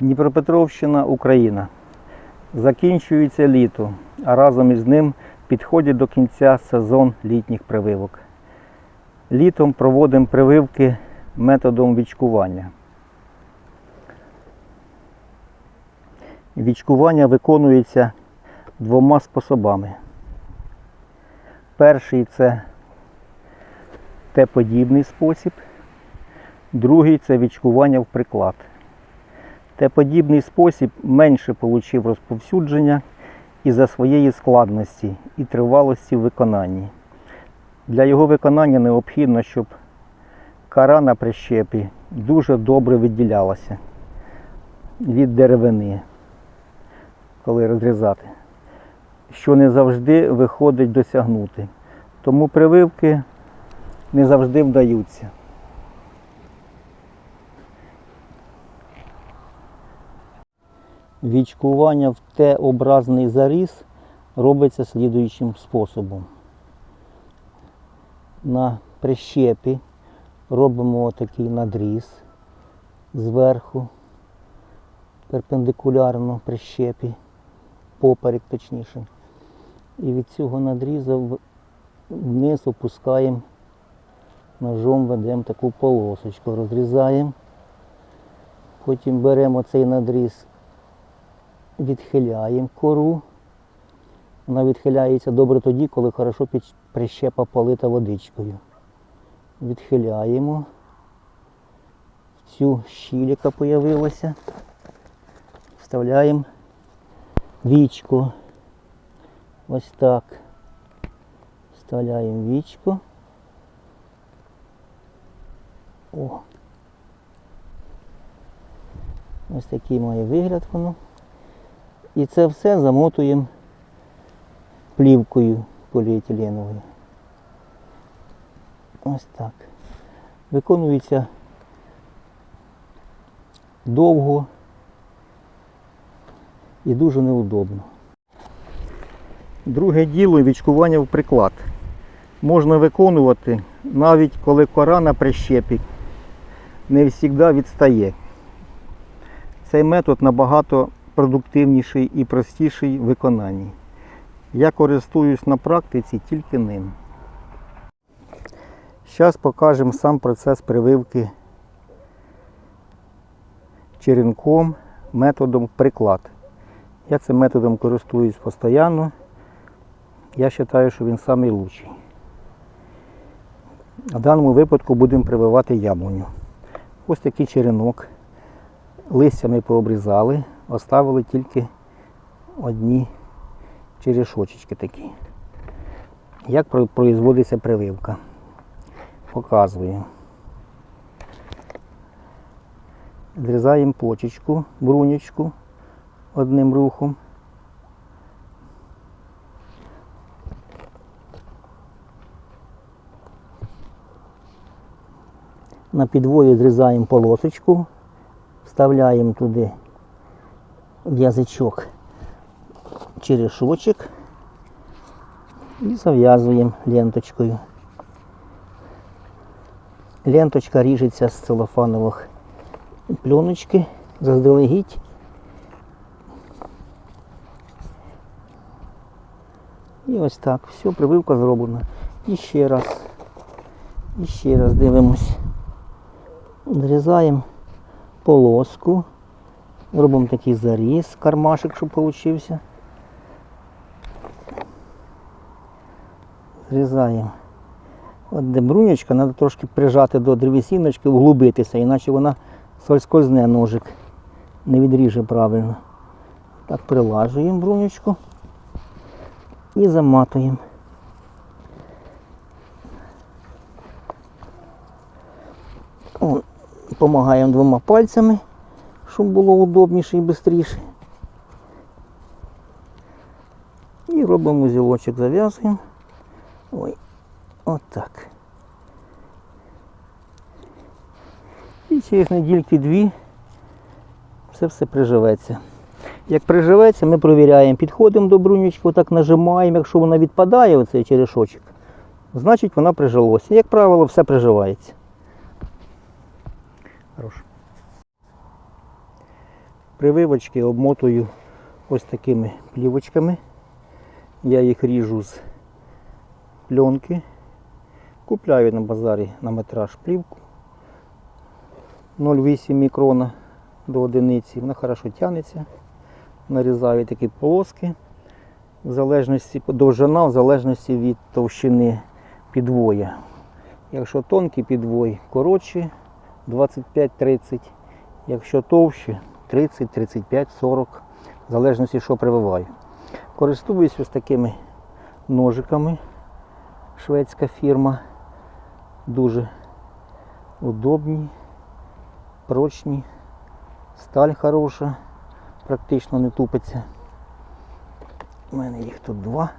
Дніпропетровщина, Україна. Закінчується літо, а разом із ним підходить до кінця сезон літніх прививок. Літом проводимо прививки методом вічкування. Вічкування виконується двома способами. Перший це Т-подібний спосіб, другий це вічкування в приклад. Т-подібний спосіб менше отримав розповсюдження із-за своєї складності і тривалості в виконанні. Для його виконання необхідно, щоб кара на прищепі дуже добре відділялася від деревини, коли розрізати, що не завжди виходить досягнути. Тому прививки не завжди вдаються. Вічкування в Т-образний заріз робиться слідуючим способом. На прищепі робимо такий надріз зверху, перпендикулярно прищепі, поперек точніше. І від цього надрізу вниз опускаємо ножом ведемо таку полосочку, розрізаємо. Потім беремо цей надріз, відхиляємо кору. Вона відхиляється добре тоді, коли хорошо прищепа полита водичкою. Відхиляємо в цю щіль, яка з'явилася. Вставляємо вічку. Ось так. Вставляємо вічку. О. Ось такий має вигляд воно. І це все замотуємо плівкою поліетиленовою. Ось так. Виконується довго і дуже неудобно. Друге діло вічкування в приклад. Можна виконувати навіть коли кора на прищепі не завжди відстає. Цей метод набагато продуктивніший і простіший в виконанні. Я користуюсь на практиці тільки ним. Зараз покажемо сам процес прививки черенком методом приклад. Я цим методом користуюсь постійно. Я вважаю, що він найкращий. В даному випадку будемо прививати яблуню. Ось такий черенок. Листя ми пообрізали, оставили тільки одні черешочечки такі. Як производиться прививка? Показую. Зрізаємо почечку, брунечку одним рухом. На підвої зрізаємо полосочку, вставляємо туди в язичок черешочок і зав'язуємо ленточкою. Ленточка ріжеться з целофанових пленочки заздалегідь. І ось так. Все, прививка зроблена. І ще раз. І ще раз дивимось. Зрізаємо полоску. Робимо такий заріз, кармашик, щоб получився. Зрізаємо. От де брунечка, треба трошки прижати до древесіночки, углубитися, іначе вона соскользне ножик, не відріже правильно. Так прилажуємо брунечку і заматуємо. Помагаємо двома пальцями, щоб було удобніше і швидше. І робимо узілочок, зав'язуємо. Ой, отак. І через недільки дві це все приживеться. Як приживеться, ми провіряємо, підходимо до брунючки, отак нажимаємо, якщо вона відпадає, оцей черешочок, значить вона прижилася. Як правило, все приживається. Прививочки обмотую ось такими плівочками. Я їх ріжу з пленки. Купляю на базарі на метраж плівку 0,8 мікрона до одиниці. Вона хорошо тягнеться. Нарізаю такі полоски. В залежності довжина, в залежності від товщини підвоя. Якщо тонкий підвой коротші 25-30, якщо товщі 30, 35, 40, в залежності, що прививаю. Користуюсь ось такими ножиками. Шведська фірма. Дуже удобні, прочні, сталь хороша, практично не тупиться. У мене їх тут два.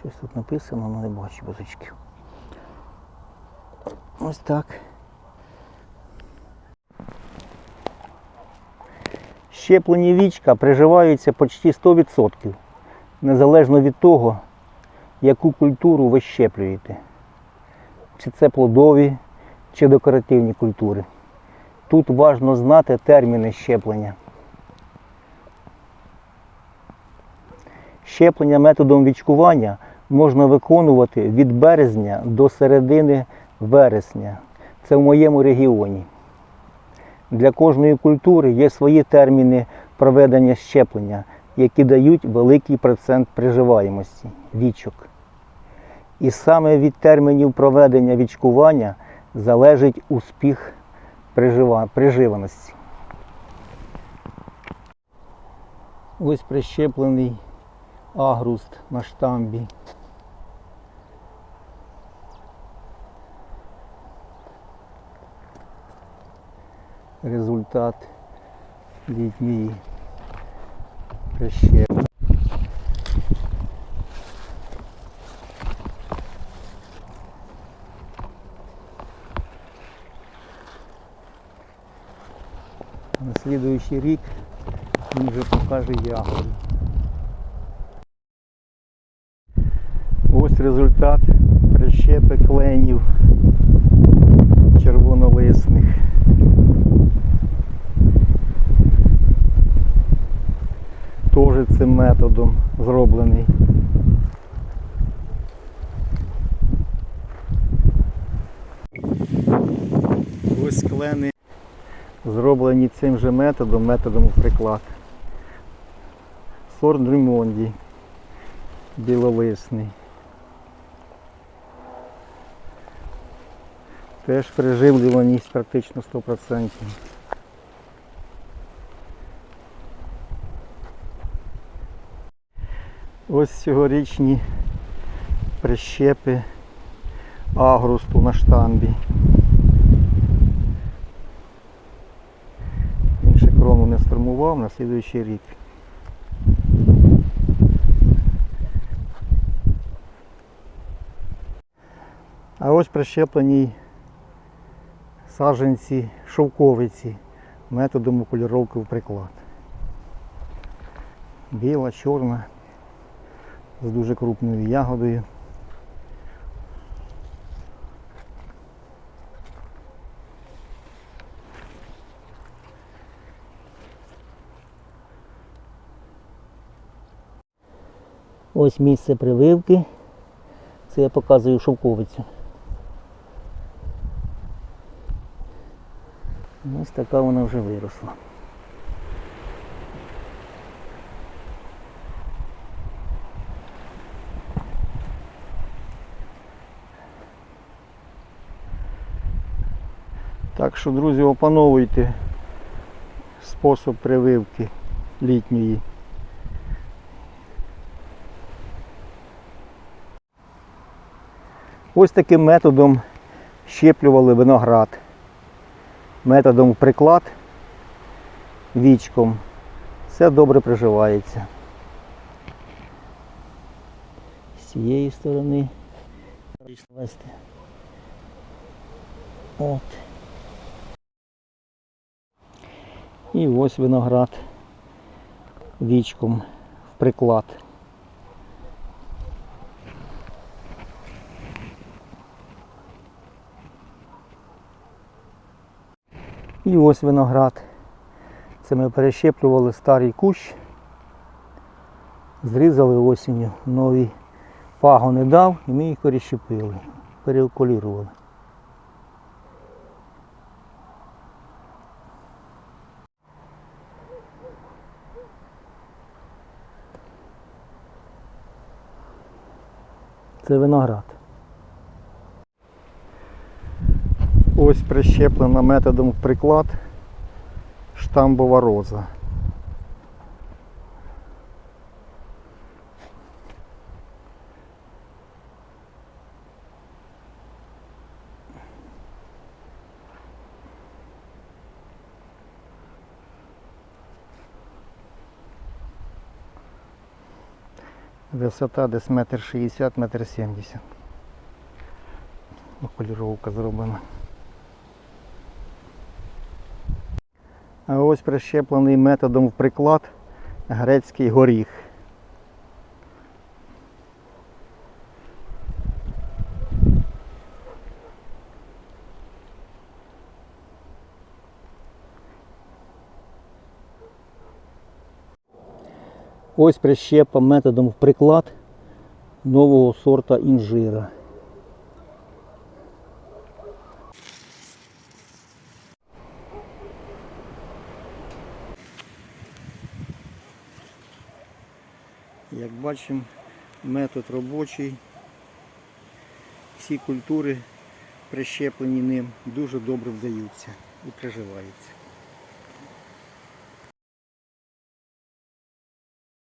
Щось тут написано, але не бачу бозочків. Ось так. Щеплені вічка приживаються почти 100%, незалежно від того, яку культуру ви щеплюєте. Чи це плодові, чи декоративні культури. Тут важливо знати терміни щеплення. Щеплення методом вічкування можна виконувати від березня до середини вересня. Це в моєму регіоні. Для кожної культури є свої терміни проведення щеплення, які дають великий процент приживаємості вічок. І саме від термінів проведення вічкування залежить успіх приживаності. Ось прищеплений агруст на штамбі. Результат літньої прищепки. На слідуючий рік він вже покаже ягоди. Ось результат прищепи кленів червонолисних. Теж цим методом зроблений. Ось клени зроблені цим же методом, методом у приклад. Сорт Дрюмонді білолисний. Теж приживлюваність практично 100%. Ось цьогорічні прищепи агрусту на штамбі. Він ще крону не сформував на слідуючий рік. А ось прищеплені саджанці шовковиці методом окуліровки в приклад. Біла, чорна, з дуже крупною ягодою. Ось місце прививки. Це я показую шовковицю. Ось така вона вже виросла. Так що, друзі, опановуйте спосіб прививки літньої. Ось таким методом щеплювали виноград. Методом приклад вічком. Все добре приживається. З цієї сторони. От. І ось виноград вічком в приклад. І ось виноград. Це ми перещеплювали старий кущ. Зрізали осінню, новий пагони дав і ми їх перещепили, переокулірували. Це виноград. Ось прищеплена методом приклад штамбова роза. Висота десь метр шістдесят, метр сімдесят. Окуліровка зроблена. А ось прищеплений методом в приклад грецький горіх. Ось прищепа методом в приклад нового сорта інжира. Як бачимо, метод робочий. Всі культури прищеплені ним дуже добре вдаються і приживаються.